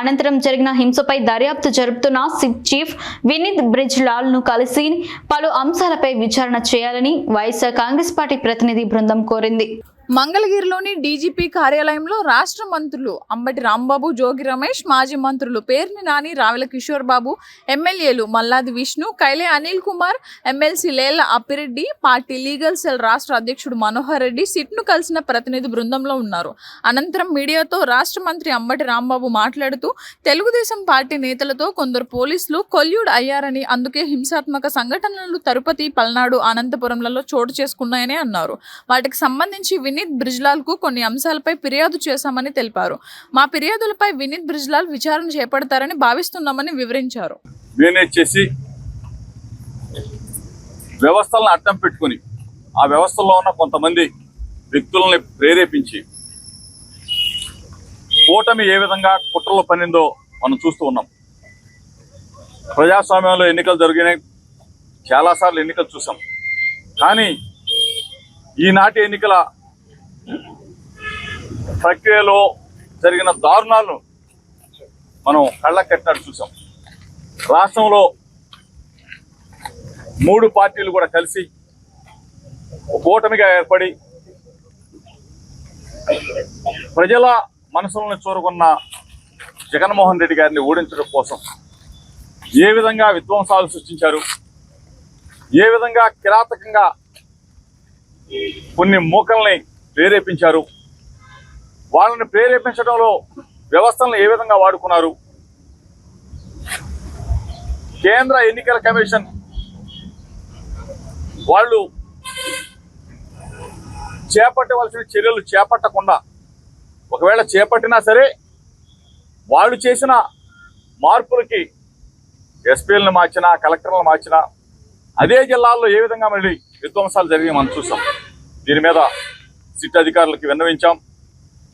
అనంతరం జరిగిన హింసపై దర్యాప్తు జరుపుతున్న సిట్ చీఫ్ వినీత్ బ్రిజ్ లాల్ను కలిసి పలు అంశాలపై విచారణ చేయాలని వైఎస్ఆర్ కాంగ్రెస్ పార్టీ ప్రతినిధి బృందం కోరింది. మంగళగిరిలోని డీజీపీ కార్యాలయంలో రాష్ట్ర మంత్రులు అంబటి రాంబాబు జోగి రమేష్ మాజీ మంత్రులు పేర్ని నాని రావెల కిషోర్ బాబు ఎమ్మెల్యేలు Malladi Vishnu Kaile Anil Kumar MLC Lella Appireddy party legal cell రాష్ట్ర అధ్యక్షుడు మనోహర్ రెడ్డి సిట్ను కలిసిన ప్రతినిధి బృందంలో ఉన్నారు. అనంతరం మీడియాతో రాష్ట్ర మంత్రి అంబటి రాంబాబు మాట్లాడుతూ తెలుగుదేశం పార్టీ నేతలతో కొందరు పోలీసులు కొల్యూడ్ అయ్యారని అందుకే హింసాత్మక సంఘటనలు తరుపతి పల్నాడు అనంతపురంలలో చోటు చేసుకున్నాయని అన్నారు. వాటికి సంబంధించి వినీత్ బ్రిజ్లాల్కు కొన్ని అంశాలపై ఫిర్యాదు చేశామని తెలిపారు. మా ఫిర్యాదులపై వినీత్ బ్రిజ్లాల్ విచారణ చేపడతారని భావిస్తున్నామని వివరించారు. మేనేజ్ చేసి వ్యవస్థలను అడ్డం పెట్టుకుని ఆ వ్యవస్థలో ఉన్న కొంతమంది వ్యక్తులని ప్రేరేపించి కూటమి ఏ విధంగా కుట్రలు పనిందో మనం చూస్తూ ఉన్నాం. ప్రజాస్వామ్యంలో ఎన్నికలు జరిగినాయి. చాలాసార్లు ఎన్నికలు చూసాం. కానీ ఈనాటి ఎన్నికల ప్రక్రియలో జరిగిన దారుణాలను మనం కళ్ళకెట్టినట్టు చూసాం రాష్ట్రంలో మూడు పార్టీలు కూడా కలిసి ఓటమిగా కూటమిగా ఏర్పడి ప్రజల మనసులను చూరుకున్న జగన్మోహన్ రెడ్డి గారిని ఓడించడం కోసం ఏ విధంగా విధ్వంసాలు సృష్టించారు ఏ విధంగా కిరాతకంగా కొన్ని మూకల్ని ప్రేరేపించారు వాళ్ళని ప్రేరేపించడంలో వ్యవస్థలను ఏ విధంగా వాడుకున్నారు? కేంద్ర ఎన్నికల కమిషన్ వాళ్ళు చేపట్టవలసిన చర్యలు చేపట్టకుండా ఒకవేళ చేపట్టినా సరే వాళ్ళు చేసిన మార్పులకి ఎస్పీలను మార్చినా కలెక్టర్లను మార్చినా అదే జిల్లాల్లో ఏ విధంగా మళ్ళీ విధ్వంసాలు జరిగాయి మనం చూసాం దీని మీద సిట్ అధికారులకి విన్నవించాం.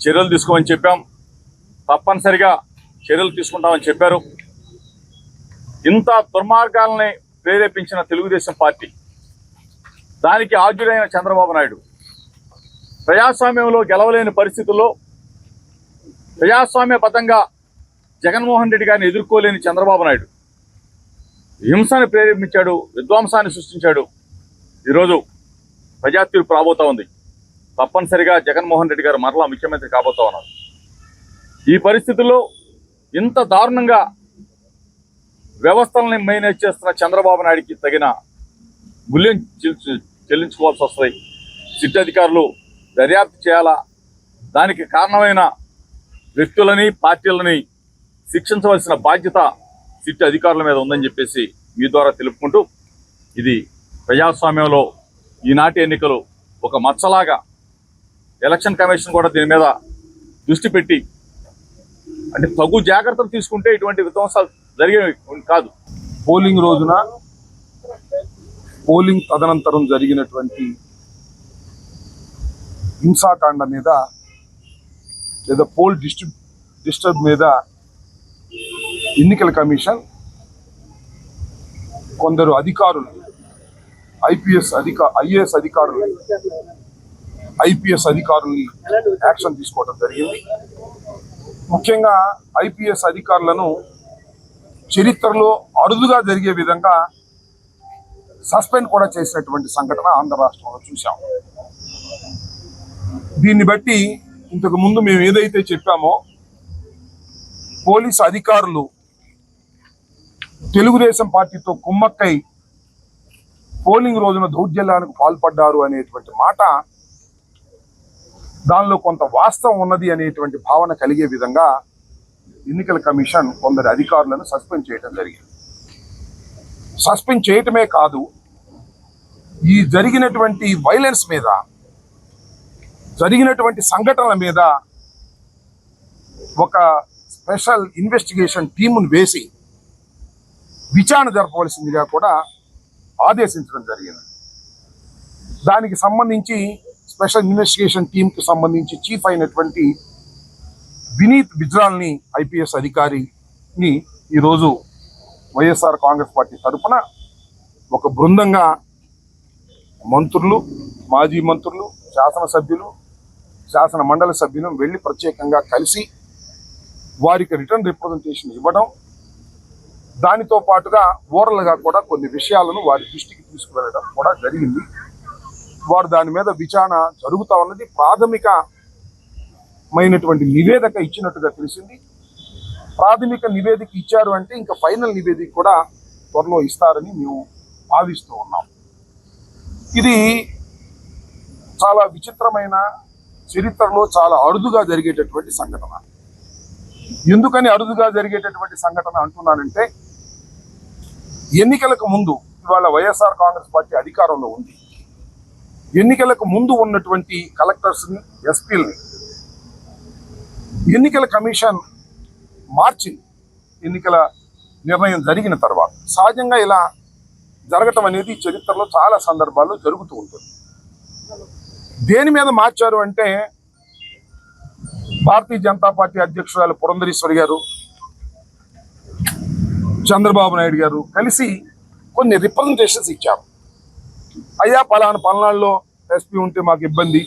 చర్యలు తీసుకోమని చెప్పాం. తప్పనిసరిగా చర్యలు తీసుకుంటామని చెప్పారు. ఇంత దుర్మార్గాలని ప్రేరేపించిన తెలుగుదేశం పార్టీ. దానికి ఆద్యుడైన చంద్రబాబు నాయుడు. ప్రజాస్వామ్యంలో గెలవలేని పరిస్థితుల్లో ప్రజాస్వామ్యబద్ధంగా జగన్మోహన్ రెడ్డి గారిని ఎదుర్కోలేని చంద్రబాబు నాయుడు. హింసను ప్రేరేపించాడు విధ్వంసాన్ని సృష్టించాడు. ఈరోజు ప్రజా తీర్పు రాబోతా ఉంది. తప్పనిసరిగా జగన్మోహన్ రెడ్డి గారు మరలా ముఖ్యమంత్రి కాబోతా ఉన్నారు. ఈ పరిస్థితుల్లో ఇంత దారుణంగా వ్యవస్థలని మేనేజ్ చేస్తున్న చంద్రబాబు నాయుడికి తగిన మూల్యం చెల్లించుకోవాల్సి వస్తుంది. సిట్ అధికారులు దర్యాప్తు చేయాలా? దానికి కారణమైన వ్యక్తులని పార్టీలని శిక్షించవలసిన బాధ్యత సిట్ అధికారుల మీద ఉందని చెప్పేసి మీ ద్వారా తెలుపుకుంటూ ఇది ప్రజాస్వామ్యంలో ఈనాటి ఎన్నికలు ఒక మచ్చలాగా ఎలక్షన్ కమిషన్ కూడా దీని మీద దృష్టి పెట్టి అంటే తగు జాగ్రత్తలు తీసుకుంటే ఇటువంటి విధ్వంసాలు జరిగేవి కాదు. పోలింగ్ రోజున పోలింగ్ తదనంతరం జరిగినటువంటి హింసాకాండ మీద లేదా పోల్ డిస్ట్రిబ్ డిస్టర్బ్ మీద ఎన్నికల కమిషన్ కొందరు అధికారులు ఐపీఎస్ అధికారు ఐఏఎస్ అధికారులు ఐపీఎస్ అధికారుల్ని యాక్షన్ తీసుకోవడం జరిగింది. ముఖ్యంగా ఐపీఎస్ అధికారులను చరిత్రలో అరుదుగా జరిగే విధంగా సస్పెండ్ కూడా చేసినటువంటి సంఘటన ఆంధ్ర రాష్ట్రంలో చూసాం దీన్ని బట్టి ఇంతకు ముందు మేము ఏదైతే చెప్పామో పోలీసు అధికారులు తెలుగుదేశం పార్టీతో కుమ్మక్కై పోలింగ్ రోజున దౌర్జల్యానికి పాల్పడ్డారు అనేటువంటి మాట దానిలో కొంత వాస్తవం ఉన్నది అనేటువంటి భావన కలిగే విధంగా ఎన్నికల కమిషన్ కొందరు అధికారులను సస్పెండ్ చేయడం జరిగింది. సస్పెండ్ చేయటమే కాదు ఈ జరిగినటువంటి వైలెన్స్ మీద జరిగినటువంటి సంఘటనల మీద ఒక స్పెషల్ ఇన్వెస్టిగేషన్ టీమును వేసి విచారణ జరపవలసిందిగా కూడా ఆదేశించడం జరిగింది. దానికి సంబంధించి స్పెషల్ ఇన్వెస్టిగేషన్ టీంకి సంబంధించి చీఫ్ అయినటువంటి వినీత్ బిజ్రాల్ని ఐపీఎస్ అధికారిని ఈరోజు వైఎస్ఆర్ కాంగ్రెస్ పార్టీ తరఫున ఒక బృందంగా మంత్రులు మాజీ మంత్రులు శాసనసభ్యులు శాసన మండలి సభ్యులు వెళ్ళి ప్రత్యేకంగా కలిసి వారికి రిటర్న్ రిప్రజెంటేషన్ ఇవ్వడం దానితో పాటుగా ఓరల్గా కూడా కొన్ని విషయాలను వారి దృష్టికి తీసుకువెళ్ళడం కూడా జరిగింది. వారు దాని మీద విచారణ జరుగుతా ఉన్నది. ప్రాథమికమైనటువంటి నివేదిక ఇచ్చినట్టుగా తెలిసింది. ప్రాథమిక నివేదిక ఇచ్చారు అంటే ఇంకా ఫైనల్ నివేదిక కూడా త్వరలో ఇస్తారని మేము భావిస్తూ ఉన్నాం. ఇది చాలా విచిత్రమైన చరిత్రలో చాలా అరుదుగా జరిగేటటువంటి సంఘటన. ఎందుకని అరుదుగా జరిగేటటువంటి సంఘటన అంటున్నానంటే ఎన్నికలకు ముందు ఇవాళ వైఎస్ఆర్ కాంగ్రెస్ పార్టీ అధికారంలో ఉంది. ఎన్నికలకు ముందు ఉన్నటువంటి కలెక్టర్స్ని ఎస్పీల్ని. ఎన్నికల కమిషన్ మార్చింది ఎన్నికల నిర్ణయం జరిగిన తర్వాత సహజంగా ఇలా జరగటం అనేది చరిత్రలో చాలా సందర్భాల్లో జరుగుతూ ఉంటుంది. దేని మీద మార్చారు అంటే భారతీయ జనతా పార్టీ అధ్యక్షురాలు పురంధరేశ్వరి గారు చంద్రబాబు నాయుడు గారు కలిసి కొన్ని రిప్రజెంటేషన్స్ ఇచ్చారు. అయ్యా పలానా పల్నాడులో ఎస్పీ ఉంటే మాకు ఇబ్బంది.